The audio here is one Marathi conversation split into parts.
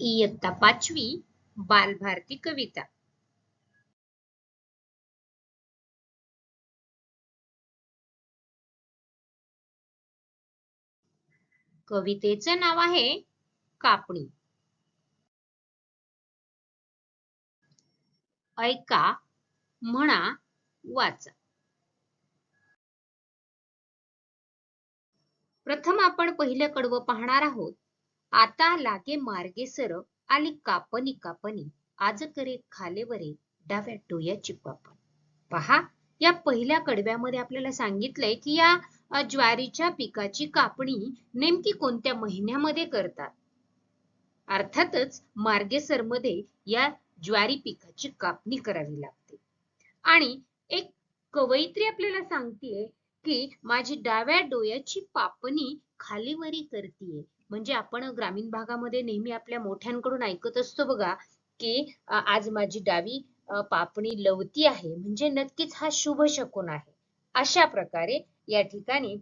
इयत्ता पाचवी बालभारती कविता. कवितेचं नाव आहे कापणी. ऐका म्हणा वाचा. प्रथम आपण पहिलं कडवं पाहणार आहोत. आता लागे मार्गे सर आली कापणी कापणी. आज करे खालेवरे डाव्या डोयाची पापण पहा या पहिल्या कडव्यामध्ये आपल्याला सांगितलंय की या ज्वारीच्या पिकाची कापणी नेमकी कोणत्या महिन्यामध्ये करतात? अर्थातच मार्गेसरमध्ये या ज्वारी पिकाची कापणी करावी लागते. आणि एक कवयित्री आपल्याला सांगतेय की माझी डाव्या डोळ्याची पापणी खालीवरी करतीये. म्हणजे आपण ग्रामीण भागामध्ये नेहमी आपल्या मोठ्यांकडून ऐकत असतो बघा की आज माझी डावी पापणी लवती आहे. म्हणजे नक्कीच हा शुभ शकून आहे. अशा प्रकारे या ठिकाणी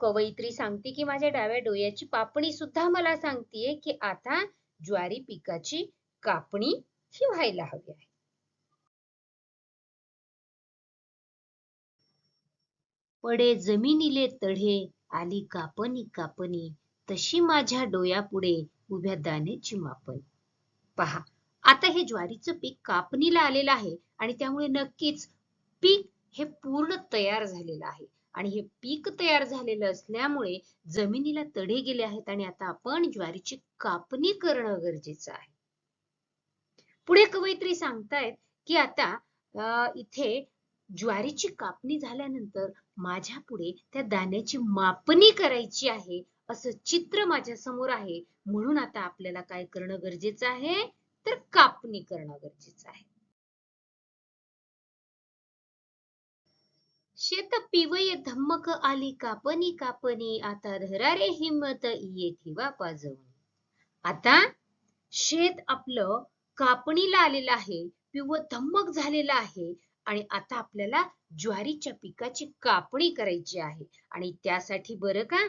कवयित्री सांगते की माझ्या डाव्या डोळ्याची पापणी सुद्धा मला सांगतेय की आता ज्वारी पिकाची कापणी ही व्हायला हवी आहे. पडे जमिनीले तढे आली कापणी कापणी. तशी माझ्या डोयापुढे उभ्या दाण्याची मापन पहा आता हे ज्वारीचं पीक कापणीला आलेलं आहे आणि त्यामुळे नक्कीच पीक हे पूर्ण तयार झालेलं आहे. आणि हे पीक तयार झालेलं असल्यामुळे जमिनीला तडे गेले आहेत आणि आता आपण ज्वारीची कापणी करणं गरजेचं आहे. पुढे कवयित्री सांगतायत की आता अं, इथे ज्वारीची कापणी झाल्यानंतर माझ्या पुढे त्या दाण्याची मापणी करायची आहे असं चित्र माझ्यासमोर आहे. म्हणून आता आपल्याला काय करणं गरजेचं आहे? तर कापणी करणं गरजेचं आहे. शेत पिवय धम्मक आली कापणी कापणी आता धरा रे हिम्मत ये ठेवा पाजवून. आता शेत आपलं कापणीला आलेलं आहे पिव धम्मक झालेलं आहे आणि आता आपल्याला ज्वारीच्या पिकाची कापणी करायची आहे. आणि त्यासाठी बरं का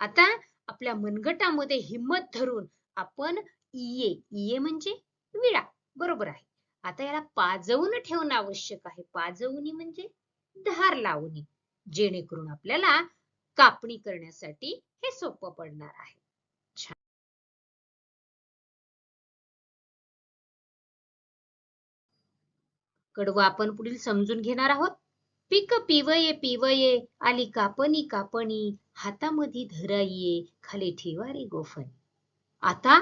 आता आपल्या मनगटामध्ये हिम्मत धरून आपण इये इये म्हणजे विळा बरोबर आहे. आता याला पाजवून ठेवणं आवश्यक आहे. पाजवणी म्हणजे धार लावणी जेणेकरून आपल्याला कापणी करण्यासाठी हे सोपं पडणार आहे. कडवं आपण पुढील समजून घेणार आहोत. पिक पिवये पिवये आली कापणी कापणी हातामध्ये धराये खाली ठेवा रे गोफणी. आता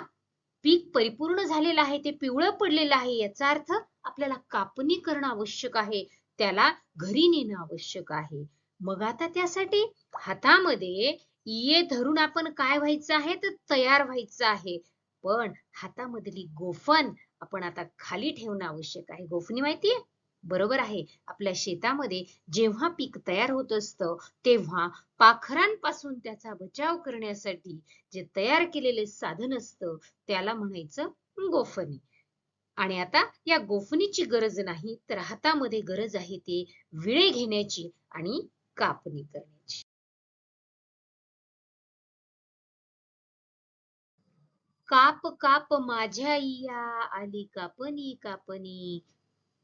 पीक परिपूर्ण झालेलं आहे ते पिवळं पडलेलं आहे याचा अर्थ आपल्याला कापणी करणं आवश्यक आहे त्याला घरी नेणं आवश्यक आहे. मग आता त्यासाठी हातामध्ये इये धरून आपण काय व्हायचं आहे तर तयार व्हायचं आहे. पण हातामधली गोफण आपण आता खाली ठेवणं आवश्यक आहे. गोफणी माहितीये? बरोबर आहे. आपल्या शेतामध्ये जेव्हा पीक तयार होत असतं तेव्हा पाखरांपासून त्याचा बचाव करण्यासाठी जे तयार केलेले साधन असतं त्याला म्हणायचं गोफणी. आणि आता या गोफणीची गरज नाही तर हातामध्ये गरज आहे ते विळे घेण्याची आणि कापणी करण्याची. काप काप माझ्या इया आली कापणी कापणी.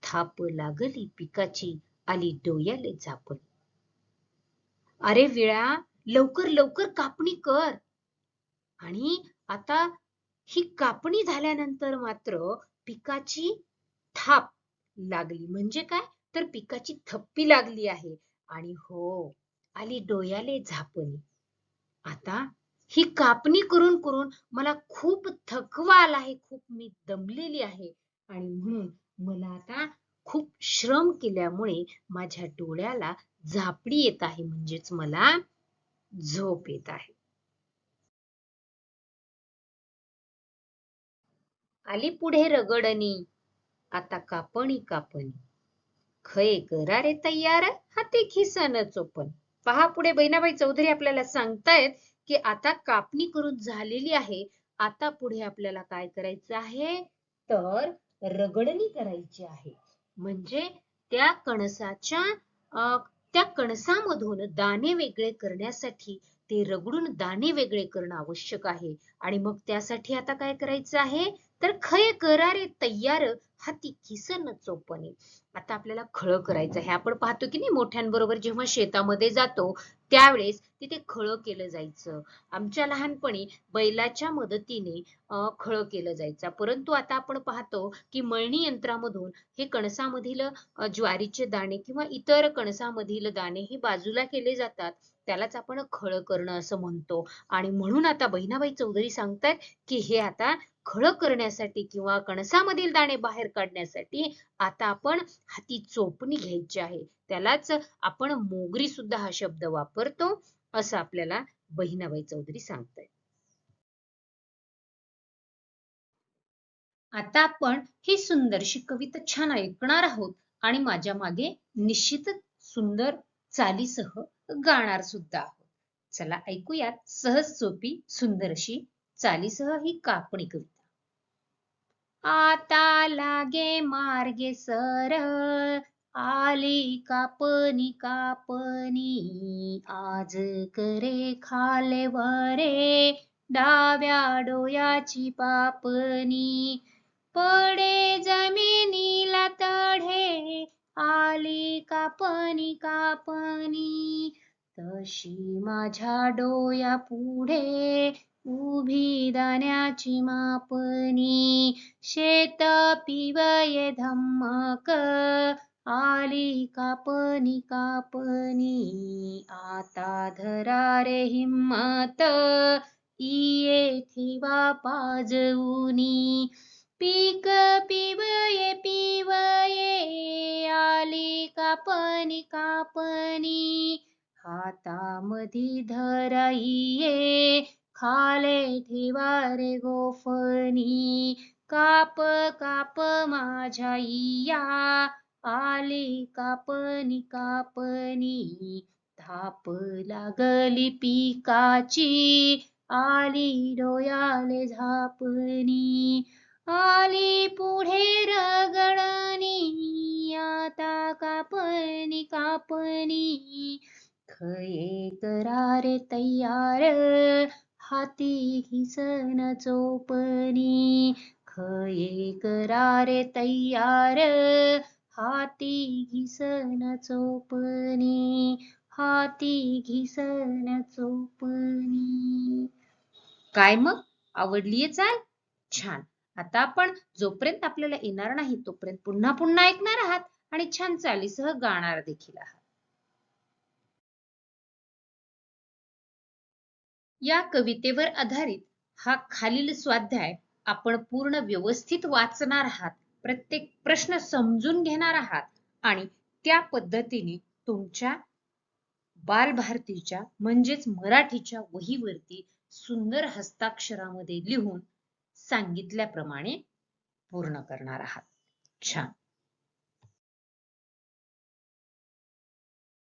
थाप लागली पिकाची आली डोयाले झापण अरे विळा लवकर लवकर कापणी कर. आणि आता ही कापणी झाल्यानंतर मात्र पिकाची थाप लागली. म्हणजे काय? तर पिकाची थप्पी लागली आहे. आणि हो आली डोयाले झापणी आता ही कापणी करून करून मला खूप थकवा आला आहे. खूप मी दमलेली आहे. आणि म्हणून मला आता खूप श्रम केल्यामुळे माझ्या डोळ्याला झापडी येत आहे म्हणजेच मला झोप येत आहे. आली पुढे रगडणी. आता कापणी कापणी. खय करा रे तयार हाती खिसन चोपण. पहा पुढे बहिणाबाई चौधरी आपल्याला सांगतायत की आता कापणी करून झालेली आहे. आता पुढे आपल्याला काय करायचं आहे? तर रगडणी करायची आहे. म्हणजे त्या कणसाच्या अं, त्या कणसामधून दाणे वेगळे करण्यासाठी ते रगडून दाणे वेगळे करणं आवश्यक आहे. आणि मग त्यासाठी आता काय करायचं आहे? तर खय करारे तय्यार हाती किसन चोपणे. आता आपल्याला खळ करायचं आहे. आपण पाहतो की नाही मोठ्यांबरोबर जेव्हा शेतामध्ये जातो त्यावेळेस तिथे खळ केलं जायचं. आमच्या लहानपणी बैलाच्या मदतीने खळ केलं जायचं. परंतु आता आपण पाहतो की मळणी यंत्रामधून हे कणसामधील ज्वारीचे दाणे किंवा इतर कणसामधील दाणे हे बाजूला केले जातात. त्यालाच आपण खळ करणं असं म्हणतो. आणि म्हणून आता बहिणाबाई चौधरी सांगतायत की हे आता खळ करण्यासाठी किंवा कणसामधील दाणे बाहेर काढण्यासाठी आता आपण हाती चोपणी घ्यायची आहे. त्यालाच आपण मोगरी सुद्धा हा शब्द वापरतो असं आपल्याला बहिणाबाई चौधरी सांगताय आता आपण ही सुंदरशी कविता छान ऐकणार आहोत आणि माझ्या मागे निश्चितच सुंदर चालीसह गाणार सुद्धा आहोत. चला ऐकूयात सहज सोपी सुंदर अशी चालीसह ही कापणी कविता. आता लागे मार्गे सरळ आली कापणी कापणी. आज करे खाले वरे डाव्या डोयाची पापणी. पडे जमिनीला तढे आली कापणी कापणी. तशी माझ्या डोया पुढे उभी दाण्याची मापणी शेत पिवये धम्मक आली कापणी कापणी आता धरा रे हिम्मत येथे पाजवूनी. पीक पिवये पिवये आली कापणी कापणी हातामधी धराईये खाले ठेवा रे गोफणी. काप काप माझ्या इया आली कापणी कापणी. धाप लागली पिकाची. आली डोयाले झापणी. आली पुढे रगडणी. आता कापणी कापणी. खये करारे तयार. हाती घिसन चोपणी. खये करारे तयार? हाती घिसन चोपणी. हाती घिसन चोपणी. काय मग? आवडलीये चाल? छान. आता आपण जोपर्यंत आपल्याला येणार नाही तोपर्यंत पुन्हा पुन्हा ऐकणार आहात आणि छान चालीसह गाणार देखील आहात. या कवितेवर आधारित हा खालील स्वाध्याय आपण पूर्ण व्यवस्थित वाचणार आहात प्रत्येक प्रश्न समजून घेणार आहात आणि त्या पद्धतीने तुमच्या बालभारतीच्या म्हणजेच मराठीच्या वहीवरती सुंदर हस्ताक्षरामध्ये लिहून सांगितल्याप्रमाणे पूर्ण करणार आहात. छान.